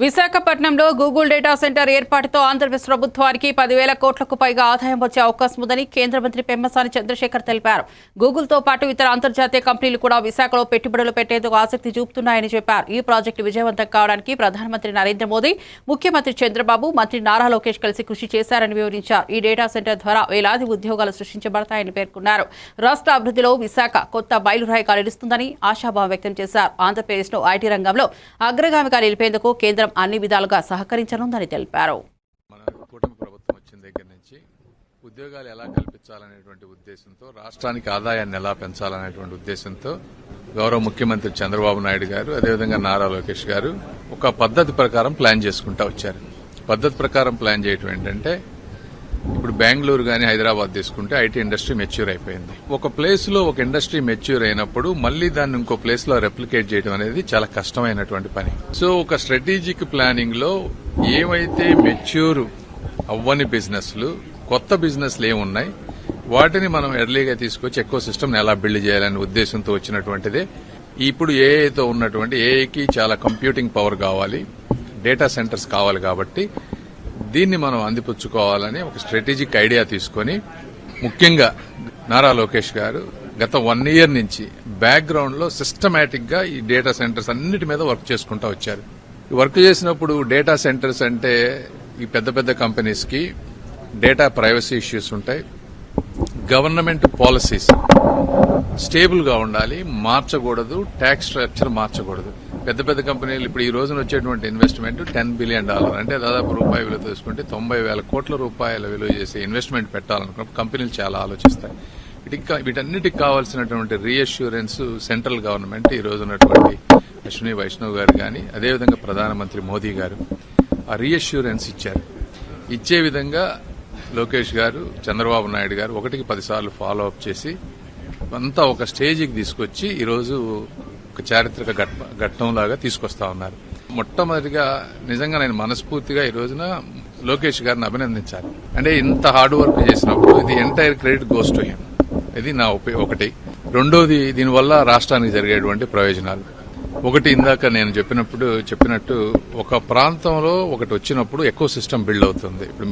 విశాఖపట్నంలో Google data centre ఏర్పాటుతో ఆంధ్రప్రదేశ్ ప్రభుత్వానికి పదివేల కోట్లకు పైగా ఆదాయం వచ్చే అవకాశం ఉందని కేంద్ర మంత్రి పెమ్మసాని చంద్రశేఖర్ తెలిపారు. గూగుల్తో పాటు ఇతర అంతర్జాతీయ కంపెనీలు కూడా విశాఖలో పెట్టుబడులు పెట్టేందుకు ఆసక్తి చూపుతున్నాయని చెప్పారు. ఈ ప్రాజెక్టు విజయవంతం కావడానికి ప్రధానమంత్రి నరేంద్ర మోదీ ముఖ్యమంత్రి చంద్రబాబు మంత్రి నారా లోకేష్ కలిసి కృషి చేశారని వివరించారు. ఈ డేటా సెంటర్ ద్వారా వేలాది ఉద్యోగాలు సృష్టించబడతాయని పేర్కొన్నారు. రాష్ట్ర అభివృద్ధిలో విశాఖ కొత్త బయలురాయిగా నిలుస్తుందని ఆశాభావం వ్యక్తం చేశారు. ఆంధ్రప్రదేశ్ను ఐటీ రంగంలో అగ్రగామిగా నిలిపేందుకు కేంద్రం అన్ని విధాలుగా సహకరించనుందని తెలిపారు. మన ప్రభుత్వం వచ్చిన దగ్గర నుంచి ఉద్యోగాలు ఎలా కల్పించాలనేటువంటి ఉద్దేశంతో రాష్ట్రానికి ఆదాయాన్ని ఎలా పెంచాలనేటువంటి ఉద్దేశంతో గౌరవ ముఖ్యమంత్రి చంద్రబాబు నాయుడు గారు అదేవిధంగా నారా లోకేష్ గారు ఒక పద్ధతి ప్రకారం ప్లాన్ చేసుకుంటా వచ్చారు. పద్ధతి ప్రకారం ప్లాన్ చేయటం ఏంటంటే ఇప్పుడు బెంగళూరు కానీ హైదరాబాద్ తీసుకుంటే ఐటీ ఇండస్ట్రీ మెచ్యూర్ అయిపోయింది. ఒక ప్లేస్లో ఒక ఇండస్ట్రీ మెచ్యూర్ అయినప్పుడు మళ్ళీ దాన్ని ఇంకో ప్లేస్లో రెప్లికేట్ చేయడం అనేది చాలా కష్టమైనటువంటి పని. సో ఒక స్ట్రాటజిక్ ప్లానింగ్లో ఏమైతే మెచ్యూర్ అవ్వని బిజినెస్లు కొత్త బిజినెస్లు ఏమున్నాయి వాటిని మనం ఎర్లీగా తీసుకొచ్చి ఎక్కువ సిస్టమ్ని ఎలా బిల్డ్ చేయాలనే ఉద్దేశంతో వచ్చినటువంటిదే. ఇప్పుడు ఏఐతో ఉన్నటువంటి ఏఐకి చాలా కంప్యూటింగ్ పవర్ కావాలి డేటా సెంటర్స్ కావాలి కాబట్టి దీన్ని మనం అందిపుచ్చుకోవాలని ఒక స్ట్రాటజిక్ ఐడియా తీసుకొని ముఖ్యంగా నారా లోకేష్ గారు గత వన్ ఇయర్ నుంచి బ్యాక్గ్రౌండ్లో సిస్టమేటిక్గా ఈ డేటా సెంటర్స్ అన్నిటి మీద వర్క్ చేసుకుంటూ వచ్చారు. వర్క్ చేసినప్పుడు డేటా సెంటర్స్ అంటే ఈ పెద్ద పెద్ద కంపెనీస్కి డేటా ప్రైవసీ ఇష్యూస్ ఉంటాయి. గవర్నమెంట్ పాలసీస్ స్టేబుల్గా ఉండాలి మార్చకూడదు ట్యాక్స్ స్ట్రక్చర్ మార్చకూడదు. పెద్ద పెద్ద కంపెనీలు ఇప్పుడు ఈ రోజున వచ్చేటువంటి ఇన్వెస్ట్మెంట్ టెన్ బిలియన్ డాలర్ అంటే దాదాపు రూపాయి విలువ తీసుకుంటే తొంభై వేల కోట్ల రూపాయల విలువ చేసే ఇన్వెస్ట్మెంట్ పెట్టాలనుకున్నప్పుడు కంపెనీలు చాలా ఆలోచిస్తాయి. వీటికి వీటన్నిటికి కావాల్సినటువంటి రీఅష్యూరెన్స్ సెంట్రల్ గవర్నమెంట్ ఈ రోజు ఉన్నటువంటి అశ్విని వైష్ణవ్ గారు కానీ అదేవిధంగా ప్రధానమంత్రి మోదీ గారు ఆ రీఅష్యూరెన్స్ ఇచ్చారు. ఇచ్చే విధంగా లోకేష్ గారు చంద్రబాబు నాయుడు గారు ఒకటికి పదిసార్లు ఫాలో అప్ చేసి అంతా ఒక స్టేజికి తీసుకొచ్చి ఈరోజు ఒక చారిత్రక ఘట్టం ఘట్టంలాగా తీసుకొస్తా ఉన్నారు. మొట్టమొదటిగా నిజంగా నేను మనస్ఫూర్తిగా ఈ రోజున లోకేష్ గారిని అభినందించాలి. అంటే ఇంత హార్డ్ వర్క్ చేసినప్పుడు ఇది entire credit goes to him. ఇది నా ఒకటి. రెండోది దీనివల్ల రాష్ట్రానికి జరిగేటువంటి ప్రయోజనాలు. ఒకటి ఇందాక నేను చెప్పినప్పుడు చెప్పినట్టు ఒక ప్రాంతంలో ఒకటి వచ్చినప్పుడు ఎక్కువ సిస్టమ్ బిల్డ్ అవుతుంది. ఇప్పుడు మీరు